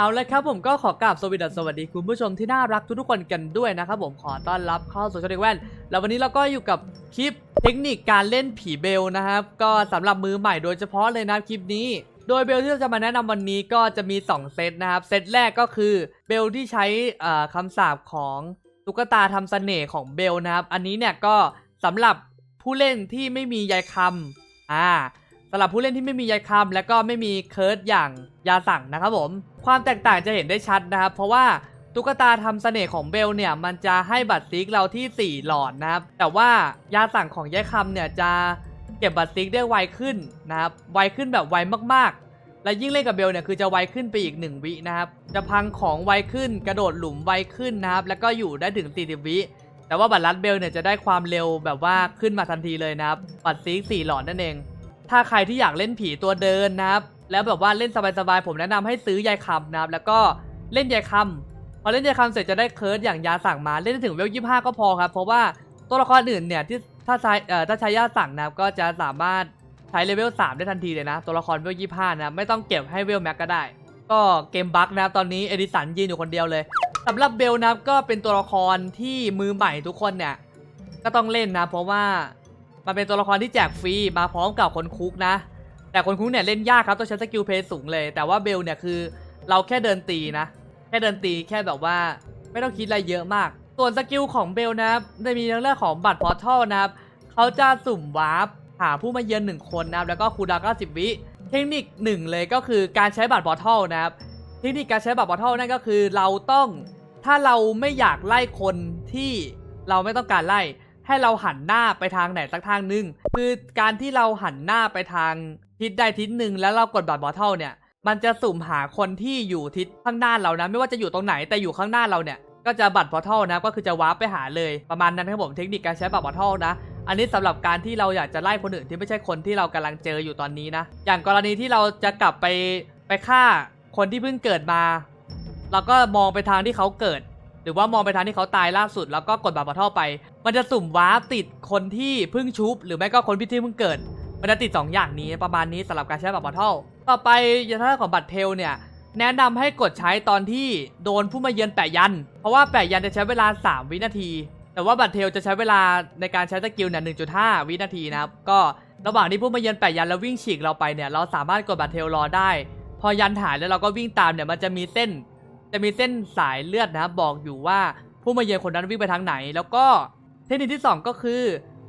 เอาลยครับผมก็ขอกราบสวัสดีสวัสดีคุณผู้ชมที่น่ารักทุกๆคนกันด้วยนะครับผมขอต้อนรับเข้าสู่ช่องเด็กแว่น แล้ววันนี้เราก็อยู่กับคลิปเทคนิคการเล่นผีเบลนะครับ ก็สำหรับมือใหม่โดยเฉพาะเลยนะคลิปนี้ โดยเบลที่เราจะมาแนะนำวันนี้ก็จะมี 2 เซตนะครับ เซตแรกก็คือเบลที่ใช้เอ่อคำสาปของตุ๊กตาทำเสน่ห์ของเบลนะครับ อันนี้เนี่ยก็สำหรับผู้เล่นที่ไม่มียายคำอ่าสำหรับผู้เล่นที่ไม่มียายคำและก็ไม่มีเคิร์ดอย่างยาสั่งนะครับผม ความแตกต่างจะเห็นได้ชัดนะครับ เพราะว่าตุ๊กตาทำเสน่ห์ของเบลเนี่ย มันจะให้บัตรซิกเราที่ 4 หลอดนะครับ แต่ว่ายาสั่งของยายคำเนี่ยจะเก็บบัตรซิกได้ไวขึ้นนะครับ ไวขึ้นแบบไวมากๆ และยิ่งเล่นกับเบลเนี่ยคือจะไวขึ้นไปอีก 1 วินะครับ จะพังของไวขึ้น กระโดดหลุมไวขึ้นนะครับ แล้วก็อยู่ได้ถึง 40 วิ แต่ว่าบัตรลัดเบลเนี่ยจะได้ความเร็วแบบว่าขึ้นมาทันทีเลยนะครับ บัตรซิก4หลอดนั่นเอง ถ้าใครที่อยากเล่นผีตัวเดินนะครับ แล้วแบบว่าเล่นสบายๆผมแนะนำให้ซื้อยายคำนะครับแล้วก็เล่นยายคำพอเล่นยายคำเสร็จจะได้เคิร์ดอย่างยาสั่งมาเล่นได้ถึงเวลยี่ห้าก็พอครับเพราะว่าตัวละครอื่นเนี่ยที่ถ้าใช้เอ่อถ้าใช้ยาสั่งนะครับก็จะสามารถใช้เลเวล3ได้ทันทีเลยนะตัวละครเวลยี่ห้านะไม่ต้องเก็บให้เวลแม็กก็ได้ ก็เกมบั๊กนะครับตอนนี้เอดิสันยืนอยู่คนเดียวเลยสำหรับเบลนะครับก็เป็นตัวละครที่มือใหม่ทุกคนเนี่ยก็ต้องเล่นนะ เพราะว่ามันเป็นตัวละครที่แจกฟรีมาพร้อมกับคนคุกนะ แต่คนคุกเนี่ยเล่นยากครับต้องใช้สกิลเพย์สูงเลย แต่ว่าเบลเนี่ยคือเราแค่เดินตีนะ แค่เดินตีแค่แบบว่าไม่ต้องคิดอะไรเยอะมาก ส่วนสกิลของเบลนะครับจะมีเรื่องของบัตรพอร์ทัลนะครับเขาจะสุ่มวาร์ปหาผู้มาเยือนหนึ่งคนนะครับแล้วก็คูลดาวน์90 วิเทคนิคหนึ่งเลยก็คือการใช้บัตรพอร์ทัลนะครับเทคนิคการใช้บัตรพอร์ทัลนั่นก็คือเราต้องถ้าเราไม่อยากไล่คนที่เราไม่ต้องการไล่ให้เราหันหน้าไปทางไหนสักทางหนึง คือการที่เราหันหน้าไปทาง ทิศใดทิศหนึ่งแล้วเรากดบัตรบอเทิลเนี่ย มันจะสุ่มหาคนที่อยู่ทิศข้างหน้าเรานะ ไม่ว่าจะอยู่ตรงไหนแต่อยู่ข้างหน้าเราเนี่ย ก็จะบัตรพอร์ทัลนะก็คือจะวาร์ปไปหาเลยประมาณนั้นครับผมเทคนิคการใช้บัตรพอร์ทัลนะอันนี้สำหรับการที่เราอยากจะไล่คนอื่นที่ไม่ใช่คนที่เรากำลังเจออยู่ตอนนี้นะ อย่างกรณีที่เราจะกลับไปไปฆ่าคนที่เพิ่งเกิดมา เราก็มองไปทางที่เขาเกิด หรือว่ามองไปทางที่เขาตายล่าสุด แล้วก็กดบัตรพอร์ทัลไป มันจะสุ่มวาร์ปติดคนที่เพิ่งชุบหรือไม่ก็คนที่เพิ่งเกิด มันจะติด 2 อย่างนี้ประมาณนี้สำหรับการใช้บัตรพอร์ทัลต่อไปยาท่าของบัตรเทลเนี่ยแนะนำให้กดใช้ตอนที่โดนผู้มาเยือนแปะยัน เพราะว่าแปะยันจะใช้เวลา 3 วินาที แต่ว่าบัตรเทลจะใช้เวลาในการใช้สกิลเนี่ย1.5 วินาทีนะครับก็ระหว่างที่ผู้มาเยือนแปะยันแล้ววิ่งฉีกเราไปเนี่ยเราสามารถกดบัตรเทลรอได้ พอยันหายแล้วเราก็วิ่งตามเนี่ยมันจะมีเส้น จะมีเส้นสายเลือดนะครับบอกอยู่ว่าผู้มาเยือนคนนั้นวิ่งไปทางไหน แล้วก็เทคนิคที่ 2 ก็คือ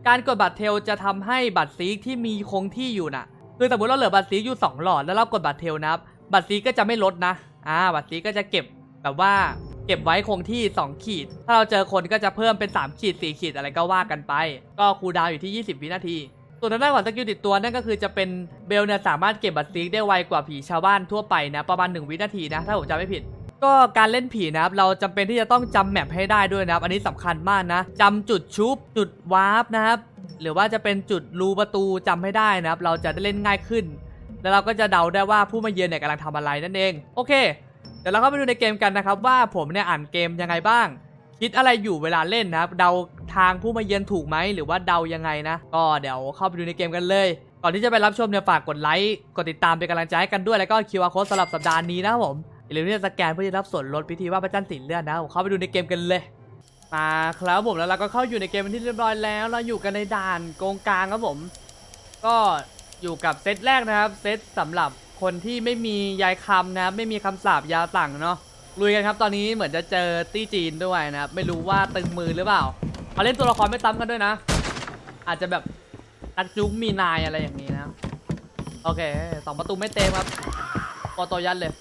การกดบัตรเทลจะทำให้บัตรซีกที่มีคงที่อยู่น่ะ คือสมมติเราเหลือบัตรซีกอยู่ 2 หลอดแล้วเรากดบัตรเทลนะครับ บัตรซีกก็จะไม่ลดนะ อ่า บัตรซีกก็จะเก็บแบบว่าเก็บไว้คงที่ 2 ขีด ถ้าเราเจอคนก็จะเพิ่มเป็น 3 ขีด 4 ขีดอะไรก็ว่ากันไป ก็คูดาวอยู่ที่ 20 วินาที ส่วนทางด้านของสกิลติดตัวนั่นก็คือจะเป็นเบลเนี่ยสามารถเก็บบัตรซีกได้ไวกว่าผีชาวบ้านทั่วไปนะประมาณ 1 วินาทีนะถ้าผมจำไม่ผิด ก็การเล่นผีนะครับ เราจำเป็นที่จะต้องจำแมปให้ได้ด้วยนะครับ อันนี้สำคัญมากนะจำจุดชุบ จุดวาร์ปนะครับ หรือว่าจะเป็นจุดรูประตูจำให้ได้นะครับ เราจะได้เล่นง่ายขึ้น แล้วเราก็จะเดาได้ว่าผู้มาเยือนเนี่ยกำลังทำอะไรนั่นเอง โอเค เดี๋ยวเราเข้าไปดูในเกมกันนะครับ ว่าผมเนี่ยอ่านเกมยังไงบ้าง คิดอะไรอยู่เวลาเล่นนะครับ เดาทางผู้มาเยือนถูกไหมหรือว่าเดายังไงนะ ก็เดี๋ยวเข้าไปดูในเกมกันเลยก่อนที่จะไปรับชมเนี่ยฝากกดไลค์ กดติดตามเป็นกำลังใจให้กันด้วยแล้วก็ QR code สำหรับสัปดาห์นี้นะครับผม อย่าลืมที่จะสแกนเพื่อจะรับส่วนลดพิธีว่าพระจันทร์สีเลือดนะผมเข้าไปดูในเกมกันเลยมาครับผมแล้วเราก็เข้าอยู่ในเกมเป็นที่เรียบร้อยแล้ว เราอยู่กันในด่านโกงกลางครับผม ก็อยู่กับเซตแรกนะครับเซตสำหรับคนที่ไม่มียายคำนะครับไม่มีคำสาปยาสั่งเนาะลุยกันครับตอนนี้เหมือนจะเจอตี้จีนด้วยนะครับไม่รู้ว่าตึงมือหรือเปล่าเขาเล่นตัวละครไม่ซ้ำกันด้วยนะ อาจจะแบบตักจุกมีนายอะไรอย่างนี้นะ โอเคสองประตูไม่เต็มครับปอโตยันเลย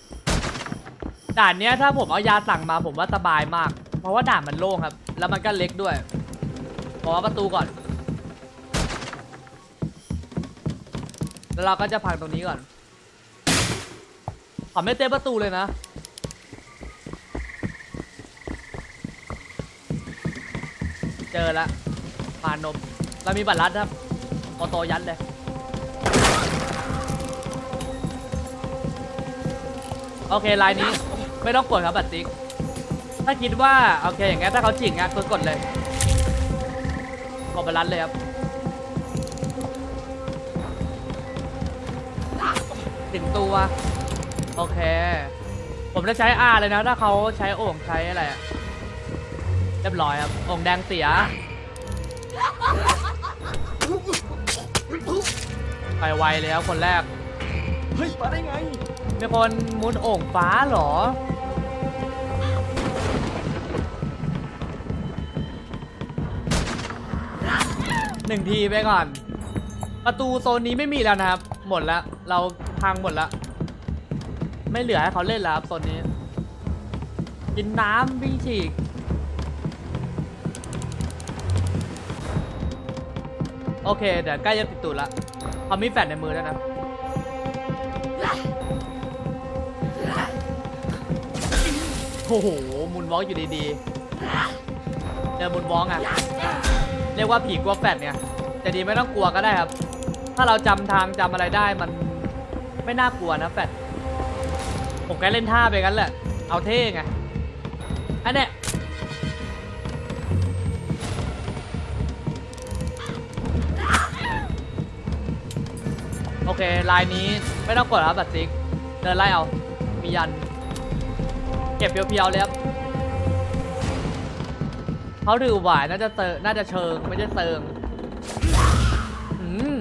ด่านเนี้ยถ้าผมเอายาสั่งมาผมว่าสบายมาก เพราะว่าด่านมันโล่งครับ แล้วมันก็เล็กด้วยขอประตูก่อน แล้วเราก็จะพังตรงนี้ก่อนขอไม่เต็มประตูเลยนะ เจอแล้วปานนม เรามีบัตรลัดครับออโตยัดเลยโอเคลายนี้ ไม่ต้องกดครับบัตรติ๊ก ถ้าคิดว่าโอเคอย่างงั้นถ้าเขาจิกอะก็กดเลย กดบัตรลัดเลยครับ ถึงตัว โอเค ผมจะใช้ R เลยนะ ถ้าเขาใช้โอ่งใช้อะไรเรียบร้อยครับ โอ่งแดงเสีย ไปไวเลยครับคนแรก เฮ้ย มาได้ไง มีคนมุดโอ่งฟ้าเหรอ หนึ่งทีไปก่อน ประตูโซนนี้ไม่มีแล้วนะครับ หมดแล้ว เราพังหมดแล้ว ไม่เหลือให้เขาเล่นแล้วครับโซนนี้ กินน้ำวิ่งฉีกโอเค เดี๋ยวใกล้จะติดตูดละเขามีแฟลชในมือแล้วนะ โอ้โหมุนวอล์กอยู่ดีๆเจอมุนวอล์กอะเรียกว่าผีกลัวแฟดเนี่ยแต่ดีไม่ต้องกลัวก็ได้ครับ ถ้าเราจำทางจำอะไรได้มันไม่น่ากลัวนะแฟดผมแค่เล่นท่าไปกันแหละ เอาเท่ไงอันเนี้ยโอเคลายนี้ไม่ต้องกดครับบัตรซิกเดินไล่เอามียัน เก็บเพียวๆเลยครับเขาถือหวายน่าจะเตอน่าจะเชิงไม่ใช่เติงอืม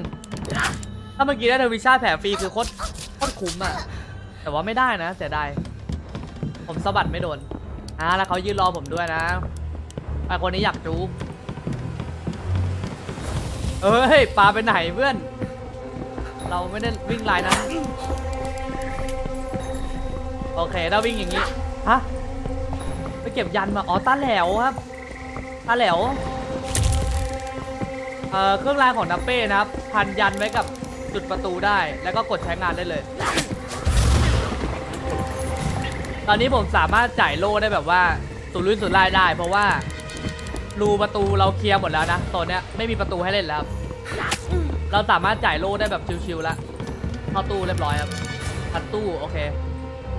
ถ้าเมื่อกี้ได้เทวิชาแผลฟรีคือโคตรโคตรคุ้มอะแต่ว่าไม่ได้นะเสียดายผมสะบัดไม่โดนอ่าแล้วเขายืนรอผมด้วยนะไอคนนี้อยากจูบเอ้ยปลาไปไหนเพื่อน เราไม่ได้วิ่งลายนั้นโอเคถ้าวิ่งอย่างนี้ ฮะไปเก็บยันมาอ๋อตาแหลวครับตาแหลวเอ่อเครื่องรางของนับเป้นะครับ พันยันไว้กับจุดประตูได้ แล้วก็กดใช้งานได้เลย ตอนนี้ผมสามารถจ่ายโล่ได้แบบว่าสุรุ่ยสุร่ายได้ เพราะว่ารูประตูเราเคลียร์หมดแล้วนะตัวเนี้ยไม่มีประตูให้เล่นแล้ว เราสามารถจ่ายโล่ได้แบบชิวๆแล้วเข้าตู้เรียบร้อยครับพันตู้โอเค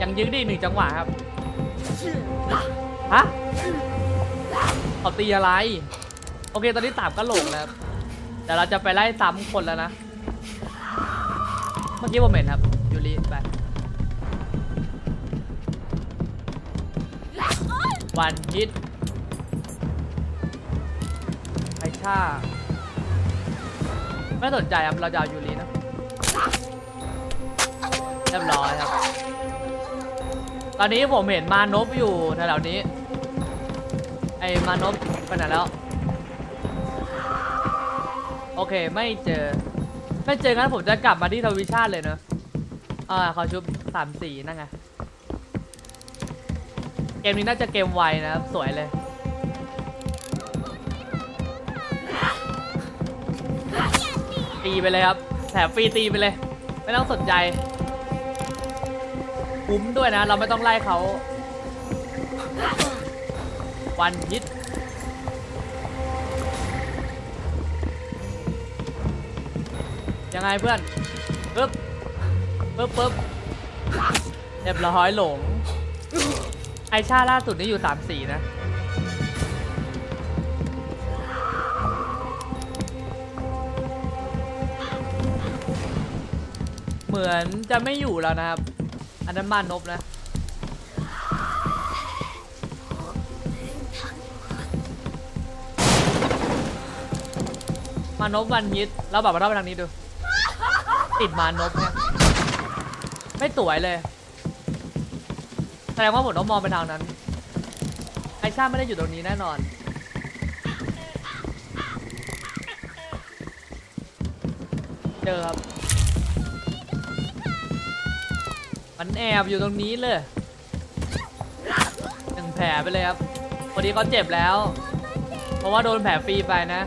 ยังยื้อได้อีกหนึ่งจังหวะครับ ฮะเขาตีอะไร โอเค ตอนนี้สามกระโหลกแล้วครับแต่เราจะไปไล่ซ้ำคนแล้วนะ เมื่อกี้ผมเห็นครับ ยูริไป วันฮิตไอชาไม่สนใจครับ เราจะเอายูรินะ เรียบร้อยครับ ตอนนี้ผมเห็นมานพอยู่แถวๆนี้ ไอ้มานพไปไหนแล้ว โอเคไม่เจอ ไม่เจองั้นผมจะกลับมาที่ทวิชาติเลยเนอะอ่าขาชุบสามสี่นั่นไง เกมนี้น่าจะเกมไวนะครับ สวยเลยตีไปเลยครับแถมฟรีตีไปเลย ไม่ต้องสนใจ คุ้มด้วยนะ เราไม่ต้องไล่เขาวันฮิตยังไงเพื่อนปึ๊บปึ๊บปึ๊บเรียบร้อยหลง ไอชาล่าสุดนี่อยู่สามสี่นะเหมือนจะไม่อยู่แล้วนะครับ อันนั้นมานพนะมานพวันยิตเราแบบมาเท่าไปทางนี้ดู ติดมานพเนี่ยไม่สวยเลย แสดงว่าผมต้องมองไปทางนั้น ไอชาไม่ได้อยู่ตรงนี้แน่นอน เจอครับ มันแอบอยู่ตรงนี้เลยหนึ่งแผลไปเลยครับพอดีเขาเจ็บแล้ว เพราะว่าโดนแผลฟรีไปนะ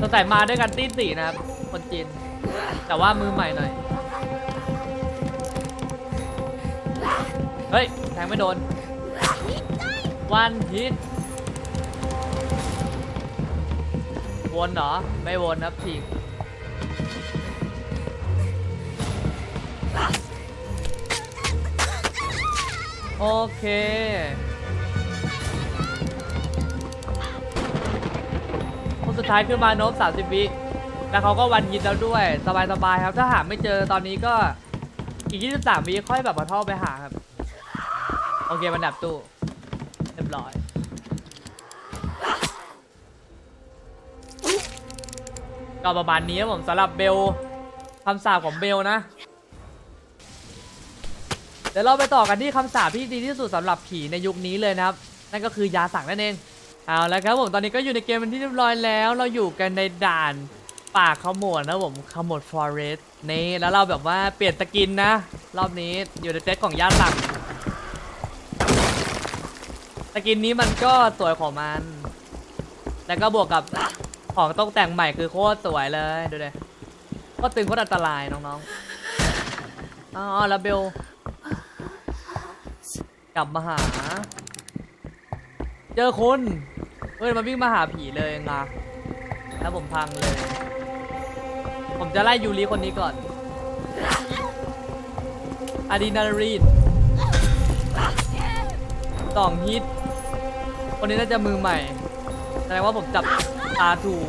สงสัยมาด้วยกันตีสี่นะครับ คนจีนแต่ว่ามือใหม่หน่อย เฮ้ย แทงไม่โดน วันฮิตวนเหรอ ไม่วนครับทีก โอเค คนสุดท้ายคือมานพ30วิแล้วเขาก็วันยินแล้วด้วย สบายๆครับ ถ้าหาไม่เจอตอนนี้ก็อีก 23วิค่อยแบบมาท่อไปหาครับ โอเคมันดับตู้เรียบร้อยก็ประมาณนี้ครับผมสำหรับเบลคำสาปของเบลนะ เดี๋ยวเราไปต่อกันที่คำสาปที่ดีที่สุดสำหรับผีในยุคนี้เลยนะครับ นั่นก็คือยาสั่งนั่นเอง เอาแล้วครับผมตอนนี้ก็อยู่ในเกมเป็นที่เรียบร้อยแล้ว เราอยู่กันในด่านป่าขโมดนะผมขโมดฟอเรสต์นี่แล้วเราแบบว่าเปลี่ยนสกินนะ รอบนี้อยู่ในเซตของยาสั่งสกินนี้มันก็สวยของมัน แล้วก็บวกกับของตกแต่งใหม่คือโคตรสวยเลยดูดิโคตรตึงโคตรอันตรายน้องๆอ๋อแล้วเบล กลับมาหา เจอคนเฮ้ยมันวิ่งมาหาผีเลยงะแล้วผมพังเลย ผมจะไล่ยูริคนนี้ก่อนอะดรีนาลีนสองฮิต คนนี้น่าจะมือใหม่ แสดงว่าผมจับตาถูก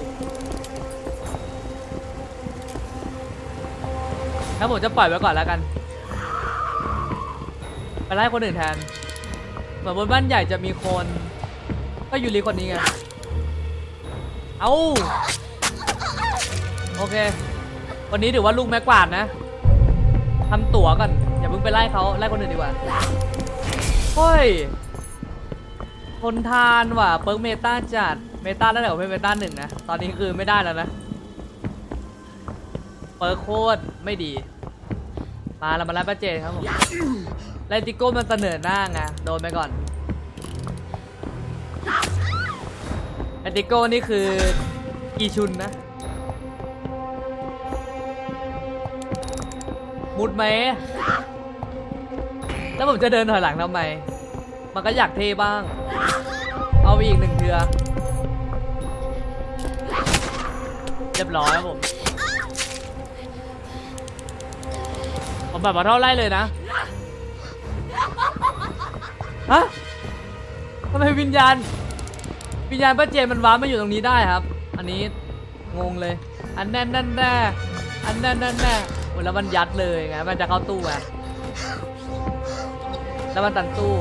แล้วผมจะปล่อยไว้ก่อนแล้วกัน ไปไล่คนอื่นแทนเหมือนบนบ้านใหญ่จะมีคน ก็ยูริคนนี้ไง เอาโอเค วันนี้ถือว่าลูกแม่กวาดนะทำตั๋วก่อน อย่าเพิ่งไปไล่เขาไล่คนอื่นดีกว่าเฮ้ยทนทานว่ะเปิร์กเมตาจัด เมตาตั้งแต่ผมเป็นเมตาหนึ่งนะ ตอนนี้คือไม่ได้แล้วนะ เปิร์กโคตรไม่ดี มาเรามาไล่ป้าเจนครับผม ไลติโก้มันเสนอหน้าไงโดนไปก่อนไลติโก้นี่คือกีชุนนะ มุดไหม แล้วผมจะเดินถอยหลังทำไม มันก็อยากเท่บ้าง เอาไปอีกหนึ่งเทือเรียบร้อยครับผม ผมแบบมาเท่าไล่เลยนะ ฮะทำไมวิญญาณ วิญญาณป้าเจนมันว้าร์ปมาอยู่ตรงนี้ได้ครับ อันนี้งงเลย อันแน่นแน่นแน่อันแน่นแน่นแน่โอ้แล้วมันยัดเลยไงมันจะเข้าตู้ไงแล้วมันตันตู้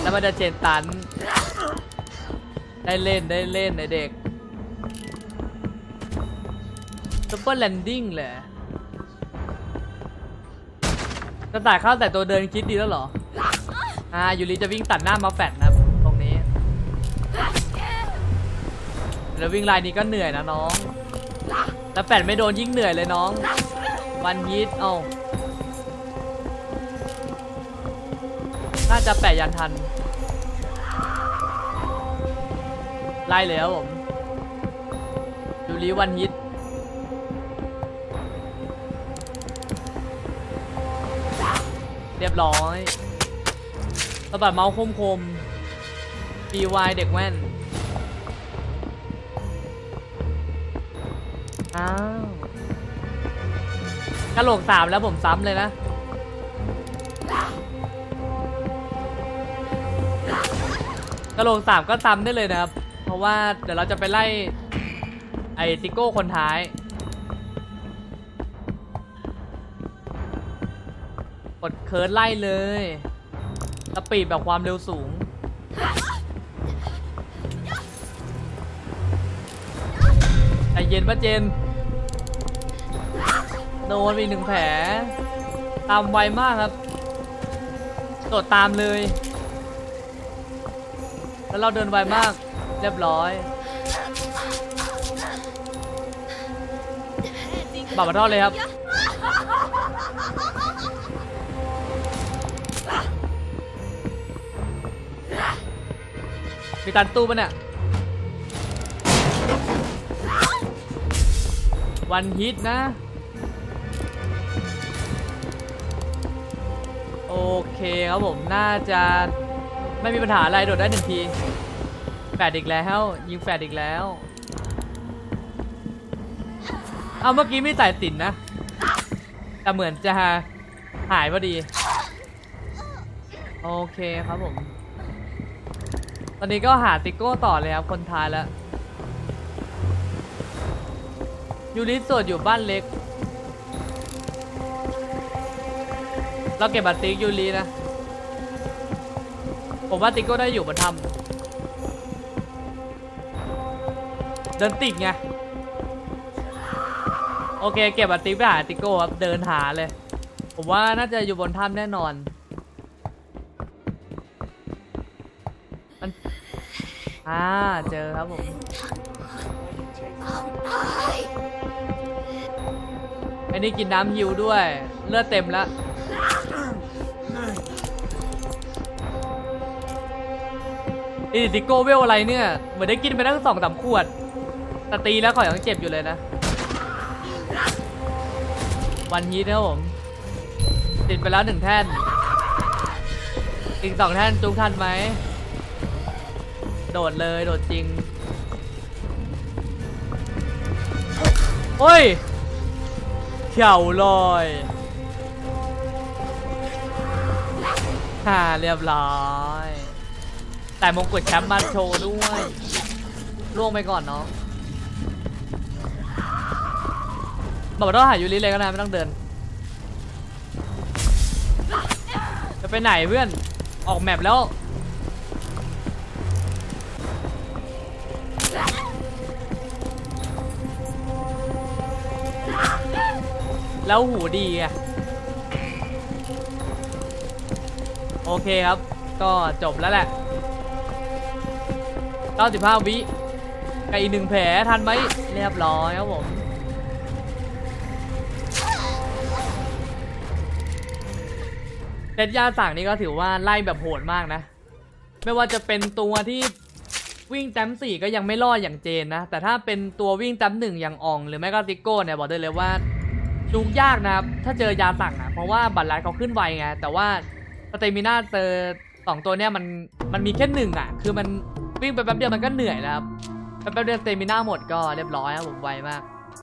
แล้วมันจะเจนตัน ได้เล่นได้เล่นในเด็กซุปเปอร์แลนดิ้งเลยจะต่ายเข้าแต่ตัวเดินคิดดีแล้วเหรอ อ่ายูริจะวิ่งตัดหน้ามาแฟดนะครับตรงนี้แล้ววิ่งลายนี้ก็เหนื่อยนะน้อง แล้วแฟดไม่โดนยิ่งเหนื่อยเลยน้อง วันฮิตเอ้าน่าจะแปะยันทัน ไล่เลยครับผมยูริวันฮิตเรียบร้อย สะบัดเมาส์คมคม BY เด็กแว่น อ้าวกระโหลกสามแล้วผมซ้ำเลยนะ กระโหลกสามก็ซ้ำได้เลยนะครับ เพราะว่าเดี๋ยวเราจะไปไล่ ไอ้ติโก้คนท้ายกดเคิร์ดไล่เลย สปีดแบบความเร็วสูง ใจเย็นปะเจน โดนไปอีกหนึ่งแผล ตามไวมากครับโดดตามเลย แล้วเราเดินไวมาก เรียบร้อยบัตรมาทอดเลยครับ มีตันตู้ปะเนี่ยวันฮิตนะ โอเคครับผมน่าจะไม่มีปัญหาอะไรโดดได้หนึ่งทีแฟดอีกแล้ว ยิงแฟดอีกแล้วเอาเมื่อกี้ไม่ใส่ตินนะแต่เหมือนจะหายพอดี โอเคครับผม อนนี้ก็หาติโก้ต่อเลยครับ คนท้ายแล้วยูริสวดอยู่บ้านเล็ก เราเก็บบัตรติ๊กยูรินะ ผมว่าติโก้ได้อยู่บนถ้ำเดินติดไง โอเค เก็บอาติไปหาติโก้ครับ เดินหาเลย ผมว่าน่าจะอยู่บนถ้ำแน่นอน อ่าเจอครับผมอ้นี่กินน้ำฮิวด้วย เลือดเต็มแล้วอ้ติโกเวลอะไรเนี่ย เหมือนได้กินไปตั้งสองสามขวดแต่ตีแล้วขอยังเจ็บอยู่เลยนะ วันฮีทนะครับผม ติดไปแล้วหนึ่งแท่น อีกสองแท่นจุกทันไหม โดดเลยโดดจริง โอ้ยเข่าลอยฮ่าเรียบร้อย แต่มงกุฎแชมป์มาโชว์ด้วยล่วงไปก่อนเนาะบอกว่าต้องหายูริเลยก็ได้ไม่ต้องเดิน จะไปไหนเพื่อน ออกแมปแล้ว แล้วหูดีไงโอเคครับ ก็จบแล้วแหละ 95 วิกับอีกหนึ่งแผลทันไหมเรียบร้อยครับผมเซตยาสั่งนี่ก็ถือว่าไล่แบบโหดมากนะ ไม่ว่าจะเป็นตัวที่วิ่งแต้มสี่ก็ยังไม่รอดอย่างเจนนะ แต่ถ้าเป็นตัววิ่งแต้มหนึ่งอย่างออง หรือไม่ก็ติโก้เนี่ยบอกได้เลยว่า จูกยากนะครับ ถ้าเจอยาสั่งอะ เพราะว่าบัตรลัดเขาขึ้นไวไง แต่ว่าสเตมิน่าเจอสองตัวเนี่ยมันมันมีแค่หนึ่งอะ คือมันวิ่งไปแป๊บเดียวมันก็เหนื่อยแล้วครับ แป๊บเดียวสเตมิน่าหมดก็เรียบร้อยครับผมไวมาก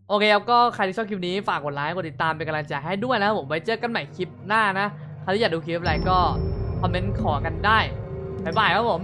โอเคครับก็ใครที่ชอบคลิปนี้ฝากกดไลค์กดติดตามเป็นกำลังใจให้ด้วยนะครับผมไว้เจอกันใหม่คลิปหน้านะ ใครที่อยากดูคลิปอะไรก็คอมเมนต์ขอกันได้บ๊ายบายครับผม